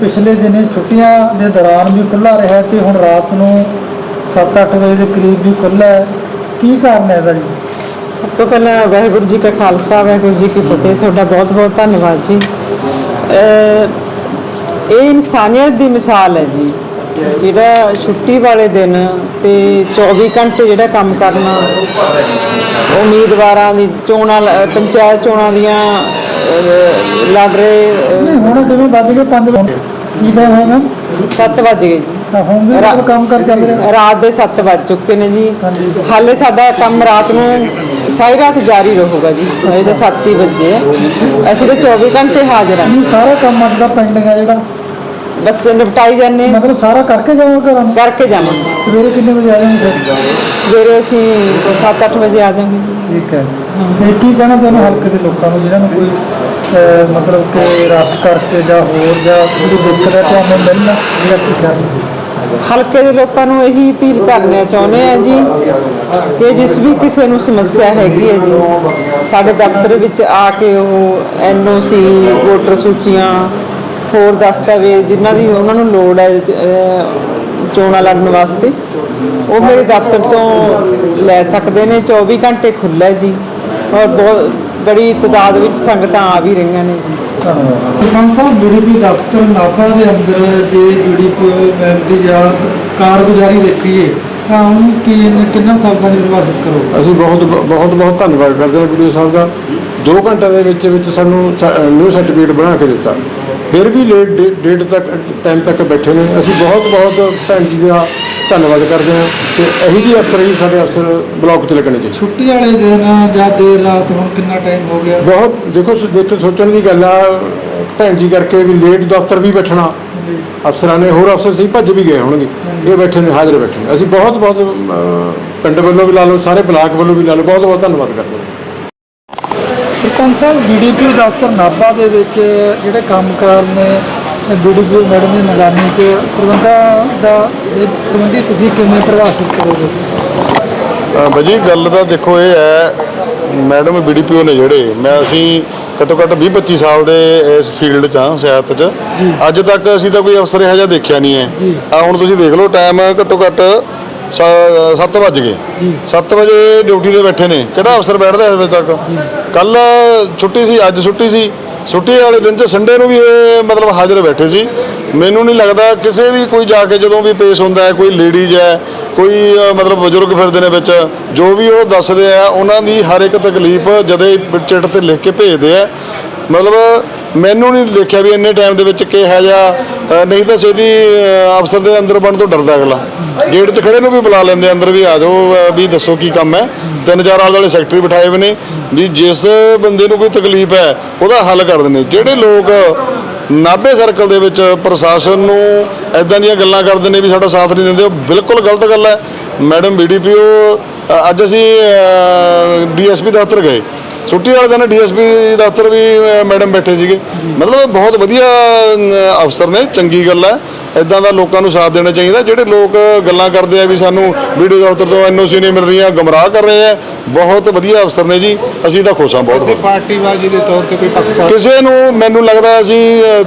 ਪਿਛਲੇ ਦਿਨੇ ਛੁੱਟੀਆਂ ਦੇ ਦੌਰਾਨ ਵੀ ਖੁੱਲਾ ਰਿਹਾ ਤੇ ਹੁਣ ਰਾਤ ਨੂੰ 7-8 ਵਜੇ ਦੇ ਕਰੀਬ ਵੀ ਖੁੱਲਾ ਹੈ। ਕੀ ਕਾਰਨ ਹੈ ਇਹਦਾ ਜੀ? ਸਭ ਤੋਂ ਪਹਿਲਾਂ ਵਾਹਿਗੁਰੂ ਜੀ ਕਾ ਖਾਲਸਾ ਵਾਹਿਗੁਰੂ ਜੀ ਕੀ ਫਤਿਹ। ਤੁਹਾਡਾ ਬਹੁਤ ਬਹੁਤ ਧੰਨਵਾਦ ਜੀ। ਇਹ ਇਨਸਾਨੀਅਤ ਦੀ ਮਿਸਾਲ ਹੈ ਜੀ। ਜਿਹੜਾ ਛੁੱਟੀ ਵਾਲੇ ਦਿਨ ਤੇ 24 ਘੰਟੇ ਜਿਹੜਾ ਕੰਮ ਕਰਨਾ ਉਮੀਦਵਾਰਾਂ ਦੀ ਚੋਣਾਂ ਪੰਚਾਇਤ ਚੋਣਾਂ ਦੀਆਂ ਲੜ ਰਹੇ ਹੁਣ ਜਿਵੇਂ ਵੱਜ ਗਏ? 5 ਵਜੇ ਕੀ ਟਾਈਮ ਹੋਗਾ 7 ਵਜ ਗਏ ਜੀ। ਤਾਂ ਹੁਣ ਵੀ ਰਾ- ਮਤਲਬ ਕੰਮ ਕਰ ਚੱਲ ਰਿਹਾ? ਰਾਤ ਦੇ 7 ਵੱਜ ਚੁੱਕੇ ਨੇ ਜੀ। ਹਾਂਜੀ। ਹਾਲੇ ਸਾਡਾ ਕੰਮ ਰਾਤ ਨੂੰ ਸਾਰੀ ਰਾਤ ਜਾਰੀ ਰਹੂਗਾ ਜੀ। ਹਜੇ ਤਾਂ 7 ਹੀ ਵਜੇ ਹੈ ਅਸੀਂ ਤਾਂ 24 ਘੰਟੇ ਹਾਜ਼ਰ ਹਾਂ ਇਹ ਸਾਰਾ ਕੰਮ ਅੱਜ ਦਾ ਪੈਂਡਿੰਗ ਹੈ ਜਿਹੜਾ। ਬਸ ਨਿਪਟਾਈ ਜਾਂਦੇ ਹਾਂ। ਮਤਲਬ ਸਾਰਾ ਕਰਕੇ ਜਾਵਾਂ ਘਰਾਂ ਨੂੰ? ਕਰਕੇ ਜਾਵਾਂਗੇ। ਸਵੇਰੇ ਕਿੰਨੇ ਵਜੇ ਆ ਜਾਵਾਂਗੇ ਸਵੇਰੇ ਅਸੀਂ 7-8 ਵਜੇ ਆ ਜਾਵਾਂਗੇ ਜੀ। ਠੀਕ ਹੈ ਤੇ ਕੀ ਕਹਿਣਾ ਤੁਹਾਨੂੰ ਹਲਕੇ ਦੇ ਲੋਕਾਂ ਨੂੰ ਜਿਹਨਾਂ ਨੂੰ ਕੋਈ ਅਹ, ਮਤਲਬ ਕਿ ਰਸ਼ ਕਰਕੇ ਜਾਂ ਹੋਰ ਜਾਂ ਕੋਈ ਦਿੱਕਤ ਹੈ ਤੁਹਾਨੂੰ ਮਿਲਣਾ ਜਿਹੜਾ ਪੁੱਛਿਆ ਹਲਕੇ ਦੇ ਲੋਕਾਂ ਨੂੰ ਇਹੀ ਅਪੀਲ ਕਰਨਾ ਚਾਹੁੰਦੇ ਆ ਜੀ ਕਿ ਜਿਸ ਵੀ ਕਿਸੇ ਨੂੰ ਸਮੱਸਿਆ ਹੈਗੀ ਹੈ ਜੀ ਸਾਡੇ ਦਫ਼ਤਰ ਵਿੱਚ ਆ ਕੇ ਉਹ ਐਨਓਸੀ ਵੋਟਰ ਸੂਚੀਆਂ ਹੋਰ ਦਸਤਾਵੇਜ਼ ਜਿਨ੍ਹਾਂ ਦੀ ਉਹਨਾਂ ਨੂੰ ਲੋੜ ਹੈ ਅਹ, ਚੋਣਾਂ ਲੜਨ ਵਾਸਤੇ ਉਹ ਮੇਰੇ ਦਫ਼ਤਰ ਤੋਂ ਲੈ ਸਕਦੇ ਨੇ 24 ਘੰਟੇ ਖੁੱਲ੍ਹਾ ਹੈ ਜੀ। ਔਰ ਬਹੁਤ ਬੜੀ ਤਾਦਾਦ ਵਿੱਚ ਸੰਗਤਾਂ ਆ ਵੀ ਰਹੀਆਂ ਨੇ ਜੀ। ਧੰਨਵਾਦ। ਸਰਪੰਚ ਸਾਹਿਬ ਬੀਡੀਪੀ ਦਫ਼ਤਰ ਨਾਭਾ ਦੇ ਅੰਦਰ ਜੇ ਬੀਡੀਪੀ ਮੈਮ ਦੀ ਜਾਂ ਕਾਰਗੁਜ਼ਾਰੀ ਦੇਖੀਏ ਤਾਂ ਉਹਨੂੰ ਕੀ ਕਿੰਨਾ ਸਾਲਾਂ ਦੀ ਕਰੋ? ਅਸੀਂ ਬਹੁਤ ਬਹੁਤ ਬਹੁਤ ਧੰਨਵਾਦ ਕਰਦੇ ਹਾਂ ਵੀਡੀਓ ਸਾਹਿਬ ਦਾ। 2 ਘੰਟਿਆਂ ਦੇ ਵਿੱਚ ਵਿੱਚ ਸਾਨੂੰ ਨਿਊ ਸਰਟੀਫਿਕੇਟ ਬਣਾ ਕੇ ਦਿੱਤਾ। ਫਿਰ ਵੀ ਲੇਟ ਡੇਟ ਤੱਕ ਟਾਈਮ ਤੱਕ ਬੈਠੇ ਨੇ। ਅਸੀਂ ਬਹੁਤ ਬਹੁਤ ਭੈਣ ਜੀ ਦਾ ਧੰਨਵਾਦ ਕਰਦੇ ਹਾਂ ਤੇ ਇਹੀ ਜੀ ਅਫਸਰ ਹੀ ਸਾਡੇ ਅਫਸਰ ਬਲਾਕ 'ਚ ਲੱਗਣੇ ਚਾਹੀਦੇ। ਛੁੱਟੀ ਵਾਲੇ ਦਿਨ ਜਾਂ ਦੇਰ ਰਾਤ ਹੁਣ ਕਿੰਨਾ ਟਾਈਮ ਹੋ ਗਿਆ? ਬਹੁਤ ਦੇਖੋ ਸੋ- ਦੇਖੋ ਸੋਚਣ ਦੀ ਗੱਲ ਆ ਭੈਣ ਜੀ ਕਰਕੇ ਵੀ ਲੇਟ ਦਫ਼ਤਰ ਵੀ ਬੈਠਣਾ। ਅਫਸਰਾਂ ਨੇ ਹੋਰ ਅਫਸਰ ਸੀ ਭੱਜ ਵੀ ਗਏ ਹੋਣਗੇ। ਇਹ ਬੈਠੇ ਨੇ ਹਾਜ਼ਰ ਬੈਠੇ ਨੇ। ਅਸੀਂ ਬਹੁਤ ਬਹੁਤ ਪਿੰਡ ਵੱਲੋਂ ਵੀ ਲਾ ਲਓ ਸਾਰੇ ਬਲਾਕ ਵੱਲੋਂ ਵੀ ਲਾ ਲਓ। ਬਹੁਤ ਬਹੁਤ ਧੰਨਵਾਦ ਕਰਦੇ ਹਾਂ। ਸਰਪੰਚ ਸਾਹਿਬ ਬੀਡੀਪੀ ਦਫ਼ਤਰ ਨਾਭਾ ਦੇ ਵਿੱਚ ਜਿਹੜੇ ਕੰਮਕਾਰ ਨੇ ਬੀਡੀਪੀ ਮੈਡਮ ਦੀ ਨਿਗਰਾਨੀ 'ਚ ਪ੍ਰਬੰਧਾਂ ਦਾ ਸੰਬੰਧੀ ਤੁਸੀਂ ਕਿਵੇਂ ਪ੍ਰਭਾਸ਼ਿਤ ਕਰੋਗੇ? ਬਾਜੀ ਗੱਲ ਤਾਂ ਦੇਖੋ ਇਹ ਹੈ ਮੈਡਮ ਬੀਡੀਪੀਓ ਨੇ ਜਿਹੜੇ ਮੈਂ ਅਸੀਂ ਘੱਟੋ ਘੱਟ 20 25 ਸਾਲ ਦੇ ਇਸ ਫੀਲਡ 'ਚ ਹਾਂ ਸਿਆਸਤ 'ਚ। ਅੱਜ ਤੱਕ ਅਸੀਂ ਤਾਂ ਕੋਈ ਅਫਸਰ ਇਹੋ ਜਿਹਾ ਦੇਖਿਆ ਨਹੀਂ ਹੈ। ਆ ਹੁਣ ਤੁਸੀਂ ਦੇਖ ਲਓ ਟਾਈਮ ਘੱਟੋ ਘੱਟ 7 ਵੱਜ ਗਏ। 7 ਵਜੇ ਡਿਊਟੀ ਤੇ ਬੈਠੇ ਨੇ। ਕਿਹੜਾ ਅਫਸਰ ਬੈਠਦਾ ਇਸ ਵਜੇ ਤੱਕ? ਕੱਲ ਛੁੱਟੀ ਸੀ ਅੱਜ ਛੁੱਟੀ ਸੀ। ਛੁੱਟੀ ਵਾਲੇ ਦਿਨ 'ਚ ਸੰਡੇ ਨੂੰ ਵੀ ਇਹ ਮਤਲਬ ਹਾਜ਼ਰ ਬੈਠੇ ਸੀ। ਮੈਨੂੰ ਨਹੀਂ ਲੱਗਦਾ ਕਿਸੇ ਵੀ ਕੋਈ ਜਾ ਕੇ ਜਦੋਂ ਵੀ ਪੇਸ਼ ਹੁੰਦਾ ਹੈ, ਕੋਈ ਲੇਡੀਜ਼ ਹੈ, ਕੋਈ ਮਤਲਬ ਬਜ਼ੁਰਗ ਫਿਰਦੇ ਨੇ ਵਿੱਚ, ਜੋ ਵੀ ਉਹ ਦੱਸਦੇ ਆ, ਉਹਨਾਂ ਦੀ ਹਰ ਇੱਕ ਤਕਲੀਫ ਜਦੇ ਚਿੱਠ ਤੇ ਲਿਖ ਕੇ ਭੇਜਦੇ ਆ। ਮਤਲਬ ਮੈਨੂੰ ਨਹੀਂ ਦੇਖਿਆ ਵੀ ਇੰਨੇ ਟਾਈਮ ਦੇ ਵਿੱਚ ਕਿਹਾ ਜਾਂ ਅ, ਨਹੀਂ ਤਾਂ ਛੇਤੀ ਅ, ਅਫਸਰ ਦੇ ਅੰਦਰ ਬਣ ਤੋਂ ਡਰਦਾ ਅਗਲਾ। ਗੇਟ 'ਚ ਖੜੇ ਨੂੰ ਵੀ ਬੁਲਾ ਲੈਂਦੇ ਅੰਦਰ ਵੀ ਆ ਜਾਓ ਵੀ ਦੱਸੋ ਕੀ ਕੰਮ ਹੈ। ਤਿੰਨ ਚਾਰ ਆਲੇ ਵਾਲੇ ਸੈਕਟਰੀ ਬਿਠਾਏ ਹੋਏ ਨੇ ਵੀ ਜਿਸ ਬੰਦੇ ਨੂੰ ਕੋਈ ਤਕਲੀਫ ਹੈ ਉਹਦਾ ਹੱਲ ਕਰ ਦਿੰਦੇ ਜਿਹੜੇ ਲੋਕ ਨਾਭੇ ਸਰਕਲ ਦੇ ਵਿੱਚ ਪ੍ਰਸ਼ਾਸਨ ਨੂੰ ਐਦਾਂ ਦੀਆਂ ਗੱਲਾਂ ਕਰਦੇ ਨੇ ਵੀ ਸਾਡਾ ਸਾਥ ਨਹੀਂ ਦਿੰਦੇ ਉਹ ਬਿਲਕੁਲ ਗਲਤ ਗੱਲ ਹੈ। ਮੈਡਮ ਬੀਡੀਪੀਓ ਅੱਜ ਅਸੀਂ ਡੀਐਸਪੀ ਦਫ਼ਤਰ ਗਏ। ਛੁੱਟੀ ਵਾਲੇ ਦਿਨ ਡੀਐਸਪੀ ਦਫ਼ਤਰ ਵੀ ਮੈਡਮ ਬੈਠੇ ਸੀਗੇ। ਮਤਲਬ ਬਹੁਤ ਵਧੀਆ ਅਫਸਰ ਨੇ ਚੰਗੀ ਗੱਲ ਹੈ। ਇਦਾਂ ਦਾ ਲੋਕਾਂ ਨੂੰ ਸਾਥ ਦੇਣਾ ਚਾਹੀਦਾ। ਜਿਹੜੇ ਲੋਕ ਗੱਲਾਂ ਕਰਦੇ ਆ ਵੀ ਸਾਨੂੰ ਵੀਡੀਓ ਦਫ਼ਤਰ ਤੋਂ ਐਨਓਸੀ ਨਹੀਂ ਮਿਲ ਰਹੀਆਂ ਗਮਰਾਹ ਕਰ ਰਹੇ ਆ ਬਹੁਤ ਵਧੀਆ ਅਫਸਰ ਨੇ ਜੀ। ਅਸੀਂ ਤਾਂ ਖੁਸ਼ ਹਾਂ ਬਹੁਤ ਬਹੁਤ ਪਾਰਟੀਬਾਜ਼ੀ ਦੇ ਤੌਰ ਤੇ ਕੋਈ ਪੱਖ ਕਿਸੇ ਨੂੰ ਮੈਨੂੰ ਲੱਗਦਾ ਅਸੀਂ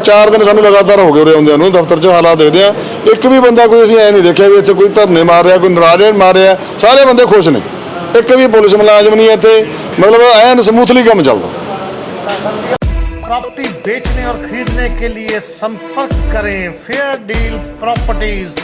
4 ਦਿਨ ਸਾਨੂੰ ਲਗਾਤਾਰ ਹੋ ਗਏ ਉਰੇ ਆਉਂਦਿਆਂ ਨੂੰ ਦਫ਼ਤਰ 'ਚ ਹਾਲਾਤ ਦੇਖਦੇ ਆ। ਇੱਕ ਵੀ ਬੰਦਾ ਕੋਈ ਅਸੀਂ ਐ ਨਹੀਂ ਦੇਖਿਆ ਵੀ ਇੱਥੇ ਕੋਈ ਧਰਨੇ ਮਾਰ ਰਿਹਾ ਕੋਈ ਨਾਰਾਜ਼ ਮਾਰ ਰਿਹਾ। ਸਾਰੇ ਬੰਦੇ ਖੁਸ਼ ਨੇ। ਇੱਕ ਵੀ ਪੁਲਿਸ ਮੁਲਾਜ਼ਮ ਨਹੀਂ ਇੱਥੇ ਮਤਲਬ ਐਨ ਸਮੂਥਲੀ ਕੰਮ ਚੱਲਦਾ प्रॉपर्टी बेचने और खरीदने के लिए संपर्क करें फेयर डील प्रॉपर्टीज